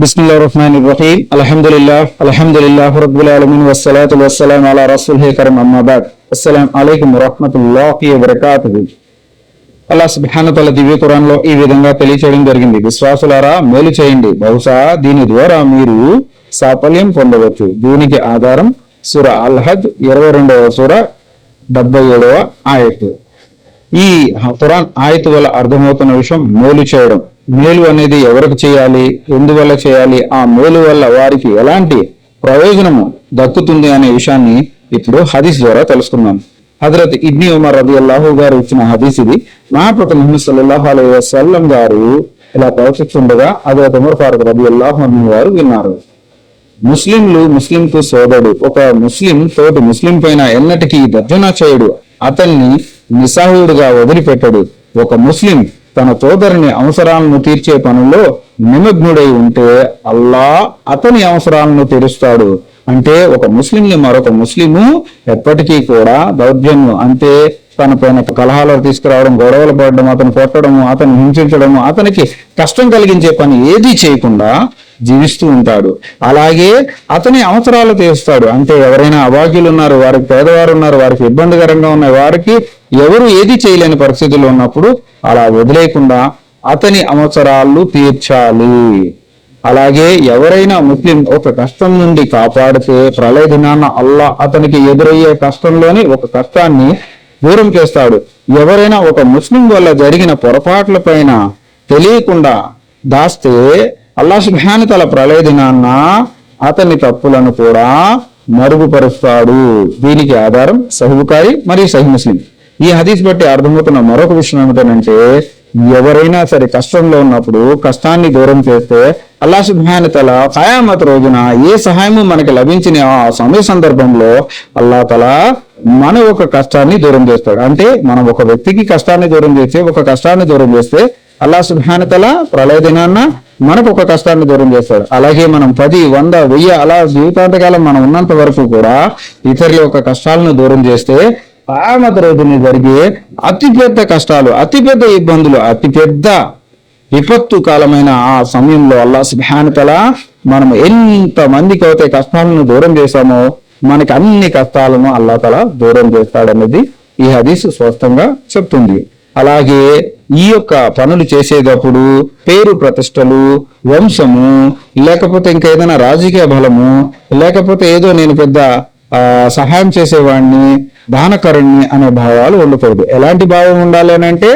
బిస్మిల్లా రహ్మాన్ రహీం అల్హమ్దుల్లా అల్హమ్దుల్లా హురబ్బుల్ ఆలమిన్ వసలాతు వసలాం అలా రసూల్ కరం అమ్మాబాద్ అస్సలం అలైకుం రహ్మతుల్లాహి వరకాతుహు అల్లా సుబ్హానతల దివ్య కురాన్లో ఈ విధంగా తెలియచేయడం జరిగింది. విశ్వాసులారా మేలు చేయండి. బహుశా దీని ద్వారా మీరు సాఫల్యం పొందవచ్చు. దీనికి ఆధారం సుర అల్హద్ ఇరవై రెండవ సుర డెబ్బై ఏడవ ఆయత్ ఈ కురాన్ ఆయత్ వల్ల అర్థమవుతున్న విషయం మేలు చేయడం. మేలు అనేది ఎవరికి చేయాలి? ఎందువల్ల చేయాలి? ఆ మేలు వల్ల వారికి ఎలాంటి ప్రయోజనము దక్కుతుంది అనే విషయాన్ని ఇప్పుడు హదీస్ ద్వారా తెలుసుకుందాం హజరత్ ఇబ్ని ఉమర్ రబి అల్లాహు గారు ఇచ్చిన హదీస్ ఇది. మహాప్రత ముహమ్మద్ సల్లాహు అలై వసల్లం గారు ఇలా ప్రవర్తిస్తుండగా హజరత్ ఉమర్ ఫారూక్ రబి అల్లాహు వారు విన్నారు. ముస్లింలు ముస్లింకు సోదరుడు ఒక ముస్లిం తోటి ముస్లిం పైన ఎన్నటికీ దర్జన చేయడు. అతన్ని నిస్సాహుడుగా వదిలిపెట్టడు. ఒక ముస్లిం తన సోదరుని అవసరాలను తీర్చే పనుల్లో నిమగ్నుడై ఉంటే అల్లా అతని అవసరాలను తీరుస్తాడు. అంటే ఒక ముస్లింని మరొక ముస్లిము ఎప్పటికీ కూడా దౌర్జన్యం అంటే తన పైన కలహాలు తీసుకురావడం గొడవలు పడడం అతను కొట్టడము అతను హింసించడము అతనికి కష్టం కలిగించే పని ఏది చేయకుండా జీవిస్తూ ఉంటాడు. అలాగే అతని అవసరాలు తీరుస్తాడు. అంటే ఎవరైనా అభాగ్యులు ఉన్నారు వారికి పేదవారు ఉన్నారు వారికి ఇబ్బందికరంగా ఉన్న వారికి ఎవరు ఏది చేయలేని పరిస్థితుల్లో ఉన్నప్పుడు అలా వదిలేయకుండా అతని అవసరాలు తీర్చాలి. అలాగే ఎవరైనా ముస్లిం ఒక కష్టం నుండి కాపాడితే ప్రళయ దినాన్న అల్లా అతనికి ఎదురయ్యే కష్టంలోని ఒక కష్టాన్ని దూరం చేస్తాడు. ఎవరైనా ఒక ముస్లిం వల్ల జరిగిన పొరపాట్ల పైన తెలియకుండా దాస్తే అల్లా సుభాని తల ప్రళయ దినాన్న అతని తప్పులను కూడా మరుగుపరుస్తాడు. దీనికి ఆధారం సహుకారి మరియు సహి ముస్లిం. ఈ హదీస్ బట్టి అర్థమవుతున్న మరొక విషయం ఏమిటంటే ఎవరైనా సరే కష్టంలో ఉన్నప్పుడు కష్టాన్ని దూరం చేస్తే అల్లా సుబ్హాన తల ఖయామత్ రోజున ఏ సహాయము మనకి లభించిన ఆ సమయ సందర్భంలో అల్లా తల మన ఒక కష్టాన్ని దూరం చేస్తాడు. అంటే మనం ఒక వ్యక్తికి కష్టాన్ని దూరం చేస్తే ఒక కష్టాన్ని దూరం చేస్తే అల్లా సుబ్హాన తల ప్రళయ దినాన్న మనకు ఒక కష్టాన్ని దూరం చేస్తాడు. అలాగే మనం పది వంద వెయ్యి అలా జీవితాంతకాలం మనం ఉన్నంత వరకు కూడా ఇతరుల యొక్క కష్టాలను దూరం చేస్తే ఆమత రోజున జరిగే అతిపెద్ద కష్టాలు అతిపెద్ద ఇబ్బందులు అతిపెద్ద విపత్తు కాలమైన ఆ సమయంలో అల్లా సుభానతల మనం ఎంత మందికి అయితే కష్టాలను దూరం చేశామో మనకి అన్ని కష్టాలను అల్లా తల దూరం చేస్తాడన్నది ఈ హదీస్ స్పష్టంగా చెప్తుంది. అలాగే ఈ యొక్క పనులు చేసేటప్పుడు పేరు ప్రతిష్టలు వంశము లేకపోతే ఇంకా ఏదైనా రాజకీయ బలము లేకపోతే ఏదో నేను పెద్ద సహాయం చేసేవాడిని దానకరుణ్ణి అనే భావాలు ఉండకూడదు ఎలాంటి భావం ఉండాలి అంటే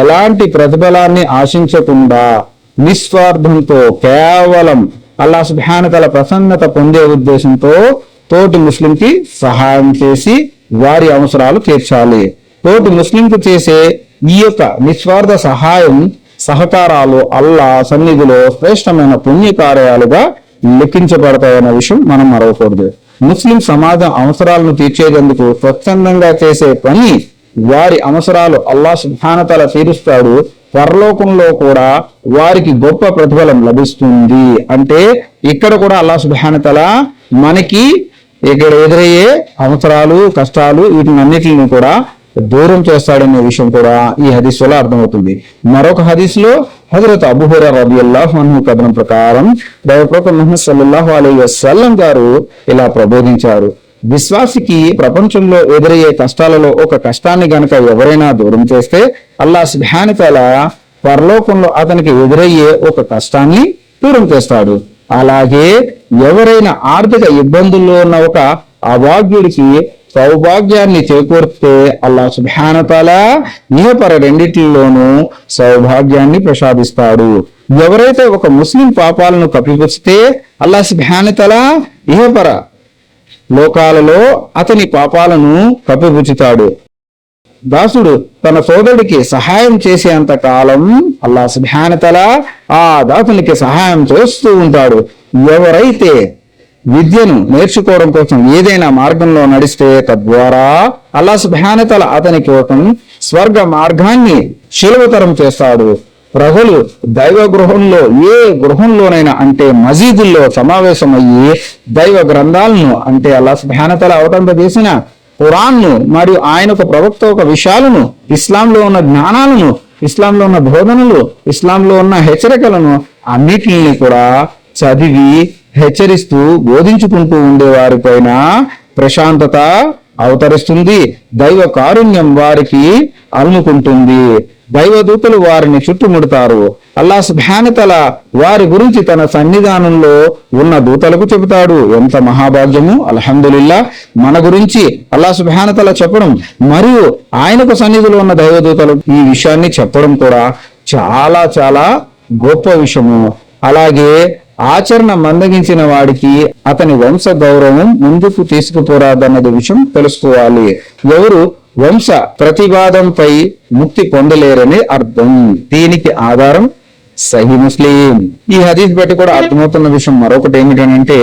ఎలాంటి ప్రతిఫలాన్ని ఆశించకుండా నిస్వార్థంతో కేవలం అల్లా సుభానతల ప్రసన్నత పొందే ఉద్దేశంతో తోటి ముస్లింకి సహాయం చేసి వారి అవసరాలు తీర్చాలి. తోటి ముస్లింకు చేసే ఈ యొక్క నిస్వార్థ సహాయం సహకారాలు అల్లా సన్నిధిలో శ్రేష్టమైన పుణ్య కార్యాలుగా లెక్కించబడతాయన్న విషయం మనం మరవకూడదు. ముస్లిం సమాజం అవసరాలను తీర్చేందుకు స్వచ్ఛందంగా చేసే పని వారి అవసరాలు అల్లా సుభానతల తీరుస్తాడు. పరలోకంలో కూడా వారికి గొప్ప ప్రతిఫలం లభిస్తుంది. అంటే ఇక్కడ కూడా అల్లా సుభానతల మనకి ఇక్కడ ఎదురయ్యే అవసరాలు కష్టాలు వీటినన్నిటిని కూడా దూరం చేస్తాడనే విషయం కూడా ఈ హదీస్ వల్ల అర్థమవుతుంది. మరొక హదీస్లో హజరత్ అబుహుర రబి అల్లాహ్ అన్హు కథనం ప్రకారం దైవప్రవక్త ముహమ్మద్ సల్లల్లాహు వసల్లం గారు ఇలా ప్రబోధించారు. విశ్వాసికి ప్రపంచంలో ఎదురయ్యే కష్టాలలో ఒక కష్టాన్ని గనక ఎవరైనా దూరం చేస్తే అల్లా సుభానితల పరలోకంలో అతనికి ఎదురయ్యే ఒక కష్టాన్ని దూరం చేస్తాడు. అలాగే ఎవరైనా ఆర్థిక ఇబ్బందుల్లో ఉన్న ఒక అభాగ్యుడికి సౌభాగ్యాన్ని చేకూర్తే అల్లా సుభానతల నిహపర రెండిటిలోనూ సౌభాగ్యాన్ని ప్రసాదిస్తాడు. ఎవరైతే ఒక ముస్లిం పాపాలను కప్పిపుచ్చితే అల్లా సుభానతల ఇహపర లోకాలలో అతని పాపాలను కప్పిపుచ్చుతాడు. దాసుడు తన సోదరుడికి సహాయం చేసేంత కాలం అల్లా సుభానతల ఆ దాసునికి సహాయం చేస్తూ ఉంటాడు. ఎవరైతే విద్యను నేర్చుకోవడం కోసం ఏదైనా మార్గంలో నడిస్తే తద్వారా అల్లా సుభానతల అతని కోసం స్వర్గ మార్గాన్ని శిలువతరం చేస్తాడు. ప్రజలు దైవ గృహంలో ఏ గృహంలోనైనా అంటే మసీదుల్లో సమావేశమయ్యి దైవ గ్రంథాలను అంటే అల్లా సుభానతల అవతంప చేసిన ఖురాన్ను మరియు ఆయన ఒక ప్రవక్త ఒక విషయాలను ఇస్లాంలో ఉన్న జ్ఞానాలను ఇస్లాంలో ఉన్న బోధనలు ఇస్లాంలో ఉన్న హెచ్చరికలను అన్నిటిని కూడా చదివి హెచ్చరిస్తూ బోధించుకుంటూ ఉండే వారిపైన ప్రశాంతత అవతరిస్తుంది. దైవ కారుణ్యం వారికి అలుముకుంటుంది. దైవదూతలు వారిని చుట్టుముడతారు. అల్లా సుభానతల వారి గురించి తన సన్నిధానంలో ఉన్న దూతలకు చెబుతాడు. ఎంత మహాభాగ్యము! అల్హందుల్లా మన గురించి అల్లా సుభానతల చెప్పడం మరియు ఆయనకు సన్నిధిలో ఉన్న దైవదూతలు ఈ విషయాన్ని చెప్పడం కూడా చాలా చాలా గొప్ప విషయము. అలాగే ఆచరణ మందగించిన వాడికి అతని వంశ గౌరవం ముందుకు తీసుకుపోరాదన్నది విషయం తెలుసుకోవాలి. ఎవరు వంశ ప్రతివాదంపై ముక్తి పొందలేరని అర్థం. దీనికి ఆధారం సహీ ముస్లిం. ఈ హదీస్ బట్టి కూడా అర్థమవుతున్న విషయం మరొకటి ఏమిటంటే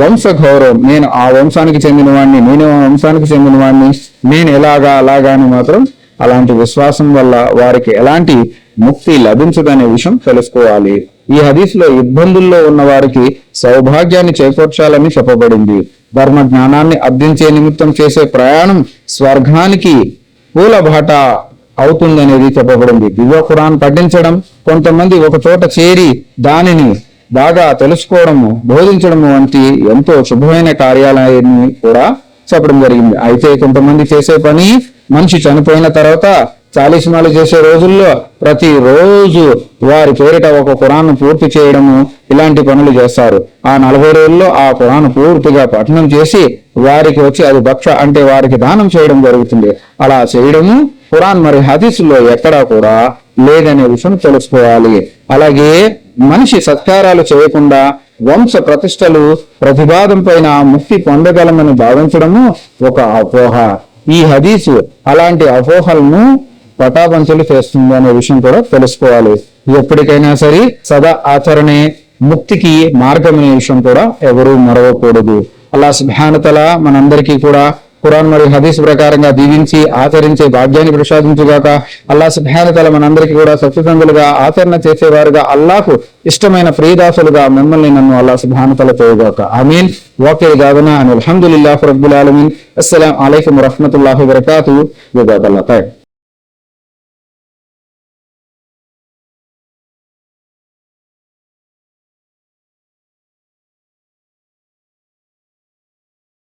వంశ గౌరవం. నేను ఆ వంశానికి చెందిన వాడిని నేను ఆ వంశానికి చెందిన వాడిని నేను ఎలాగా అలాగా అని మాత్రం అలాంటి విశ్వాసం వల్ల వారికి ఎలాంటి ముక్తి లభించదనే విషయం తెలుసుకోవాలి. ఈ హదీస్లో ఇబ్బందుల్లో ఉన్న వారికి సౌభాగ్యాన్ని చేకూర్చాలని చెప్పబడింది. ధర్మ జ్ఞానాన్ని అర్థించే నిమిత్తం చేసే ప్రయాణం స్వర్గానికి పూలబాట అవుతుందనేది చెప్పబడింది. దివ్య ఖురాన్ పఠించడం కొంతమంది ఒక చోట చేరి దానిని బాగా తెలుసుకోవడము బోధించడము వంటి ఎంతో శుభమైన కార్యాలయాన్ని కూడా చెప్పడం జరిగింది. అయితే కొంతమంది చేసే పని మనిషి చనిపోయిన తర్వాత చాలీస్మాలు చేసే రోజుల్లో ప్రతి రోజు వారి పేరిట ఒక కురాన్ పూర్తి చేయడము ఇలాంటి పనులు చేస్తారు. ఆ నలభై రోజుల్లో ఆ కురాన్ పూర్తిగా పఠనం చేసి వారికి వచ్చి అది భక్ష అంటే వారికి దానం చేయడం జరుగుతుంది. అలా చేయడము కురాన్ మరి హదీసుల్లో ఎక్కడా కూడా లేదనే విషయం తెలుసుకోవాలి. అలాగే మనిషి సత్కారాలు చేయకుండా వంశ ప్రతిష్టలు ప్రతిపాదం పైన ముక్తి పొందగలమని భావించడము ఒక అపోహ. ఈ హదీసు అలాంటి అపోహలను పటాపంచలు చేస్తుంది అనే విషయం కూడా తెలుసుకోవాలి. ఎప్పటికైనా సరే సదా ఆచరణే ముక్తికి మార్గం అనే విషయం కూడా ఎవరూ మరవకూడదు. అలా సుభానతల మనందరికీ కూడా ఖురాన్ మరియు హదీస్ ప్రకారంగా దీవించి ఆచరించే భాగ్యాన్ని ప్రసాదించుగాక అల్లా సుభానతల మనందరికీ కూడా సత్యసంధులుగా ఆచరణ చేసేవారుగా అల్లాకు ఇష్టమైన ప్రియదాసులుగా మిమ్మల్ని నన్ను అల్లా సుభానతల చేయగాక ఆమీన్. వాకే గాదన అని అల్హమ్దుల్లాహ్ రబ్బుల్ ఆలమీన్. అస్సలాం అలైకం వరహమతుల్లాహి వరకాతు జజాకల్లాహ్